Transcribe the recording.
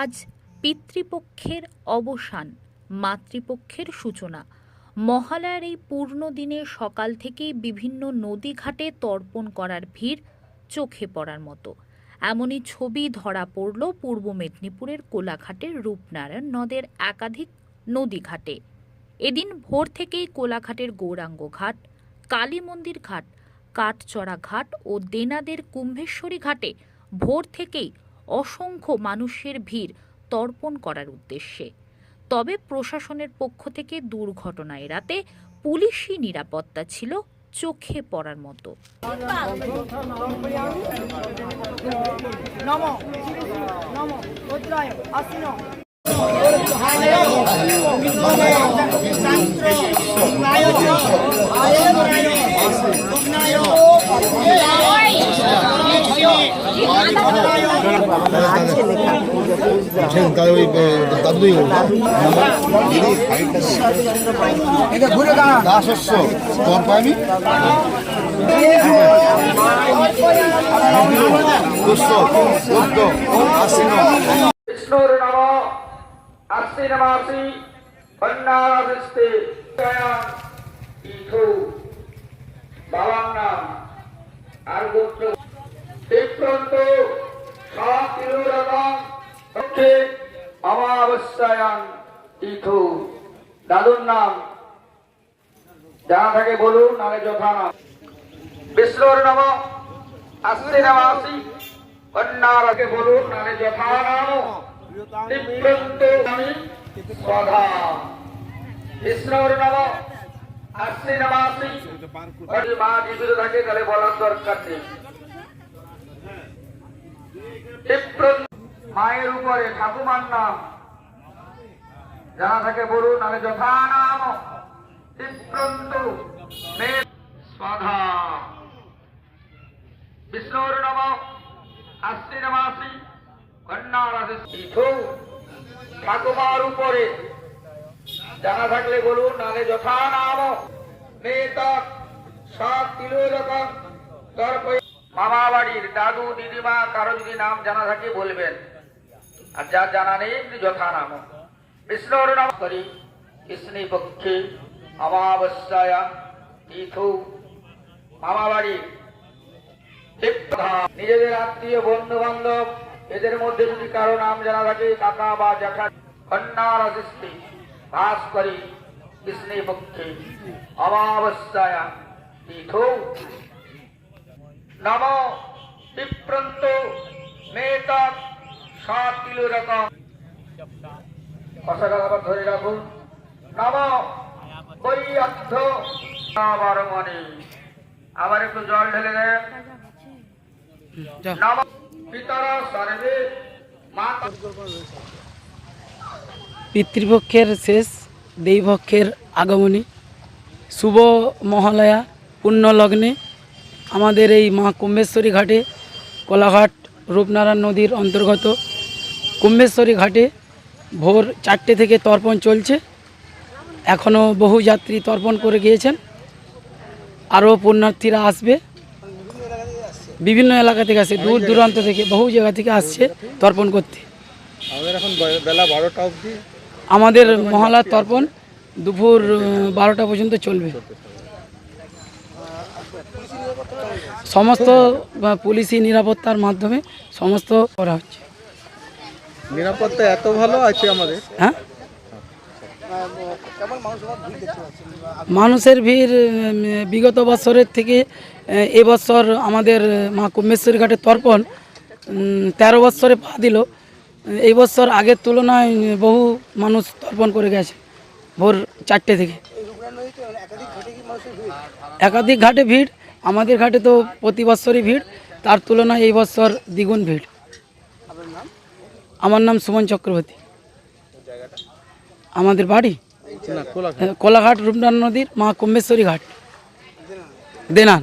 আজ পিতৃপক্ষের অবসান, মাতৃপক্ষের সূচনা। মহালয়ার এই পূর্ণ দিনে সকাল থেকেই বিভিন্ন নদী ঘাটে তর্পণ করার ভিড় চোখে পড়ার মতো। এমনই ছবি ধরা পড়ল পূর্ব মেদিনীপুরের কোলাঘাটের রূপনারায়ণ নদের একাধিক নদী ঘাটে। এদিন ভোর থেকেই কোলাঘাটের গৌরাঙ্গ ঘাট, কালী মন্দির ঘাট, কাঠচড়া ঘাট ও দেনাদের কুম্ভেশ্বরী ঘাটে ভোর থেকেই অসংখ্য মানুষের ভিড় তর্পণ করার উদ্দেশ্যে তবে প্রশাসনের পক্ষ থেকে দুর্ঘটনা এড়াতে পুলিশি নিরাপত্তা ছিল চোখে পড়ার মতো দাসস্য তোর পাইনি বিষ্ণুর নম আশ্বিন মাসি কন্যাদিস্তে ইথু বাবার নাম আর গোত্র দাদুর নাম। জানা থাকে বলুন, নালে যথা নাম। বিষ্ণুর নম আশ্বিন মাসি কন্যারাকে বলুন, নালে যথা নাম। নম মায়ের উপরে ঠাকুমার নাম। জানা থাকে বলুন নাহলে যথা বিষ্ণুর নম, আশ্বিন মাসি ঠাকুমার উপরে। জানা থাকলে বলুন নালে যথা নাম। মেতক সব তিলোদকম তর্প মামা বাড়ির দাদু, দিদিমা, কারও যদি নাম জানা থাকে বলবেন। আর যা জানা নেই যথা নাম। বিষ্ণুর নাম করি পক্ষে অমাবস্যায়া তীর্থ মামা বাড়ির নিজেদের আত্মীয় বন্ধু বান্ধব এদের মধ্যে যদি কারও নাম জানা থাকে, কাকা বা জ্যাঠা কন্যার সৃষ্টি, বাস করি। কৃষ্ণে পক্ষে, অমাবস্যায়া তীর্থ নম বিপ্রন্ত মেতক সাত কিলো রকম কষাটা আবার ধরে রাখুন। আবার একটু জল ঢেলে দেন। পিতৃপক্ষের শেষ, দেবীপক্ষের আগমনী। শুভ মহালয়া পুণ্য লগ্নে আমাদের এই মা কুম্ভেশ্বরী ঘাটে, কোলাঘাট রূপনারায়ণ নদীর অন্তর্গত কুম্ভেশ্বরী ঘাটে ভোর চারটে থেকে তর্পণ চলছে। এখনও বহু যাত্রী তর্পণ করে গিয়েছেন। আরও পুণ্যার্থীরা আসবে। বিভিন্ন এলাকা থেকে আসে দূর দূরান্ত থেকে বহু জায়গা থেকে আসছে তর্পণ করতে। আমাদের এখন বেলা বারোটা অবধি। আমাদের মহালয়ার তর্পণ দুপুর বারোটা পর্যন্ত চলবে। সমস্ত পুলিশি নিরাপত্তার মাধ্যমে সমস্ত করা হচ্ছে। নিরাপত্তা এত ভালো আছে আমাদের। হ্যাঁ? মানুষের ভিড় বিগত বছরের থেকে এবছর আমাদের মা কুম্ভেশ্বরী ঘাটে তর্পণ তেরো বছরে পা দিল। এই বছর আগের তুলনায় বহু মানুষ তর্পণ করে গেছে ভোর চারটে থেকে। একাধিক ঘাটে ভিড় আমাদের ঘাটে তো প্রতি বছরই ভিড় তার তুলনায় এই বছর দ্বিগুণ ভিড়। আমার নাম সুমন চক্রবর্তী। আমাদের বাড়ি? কোলাঘাট। রূপনারায়ণ নদীর মা কুম্বেশ্বরী ঘাট। দেনা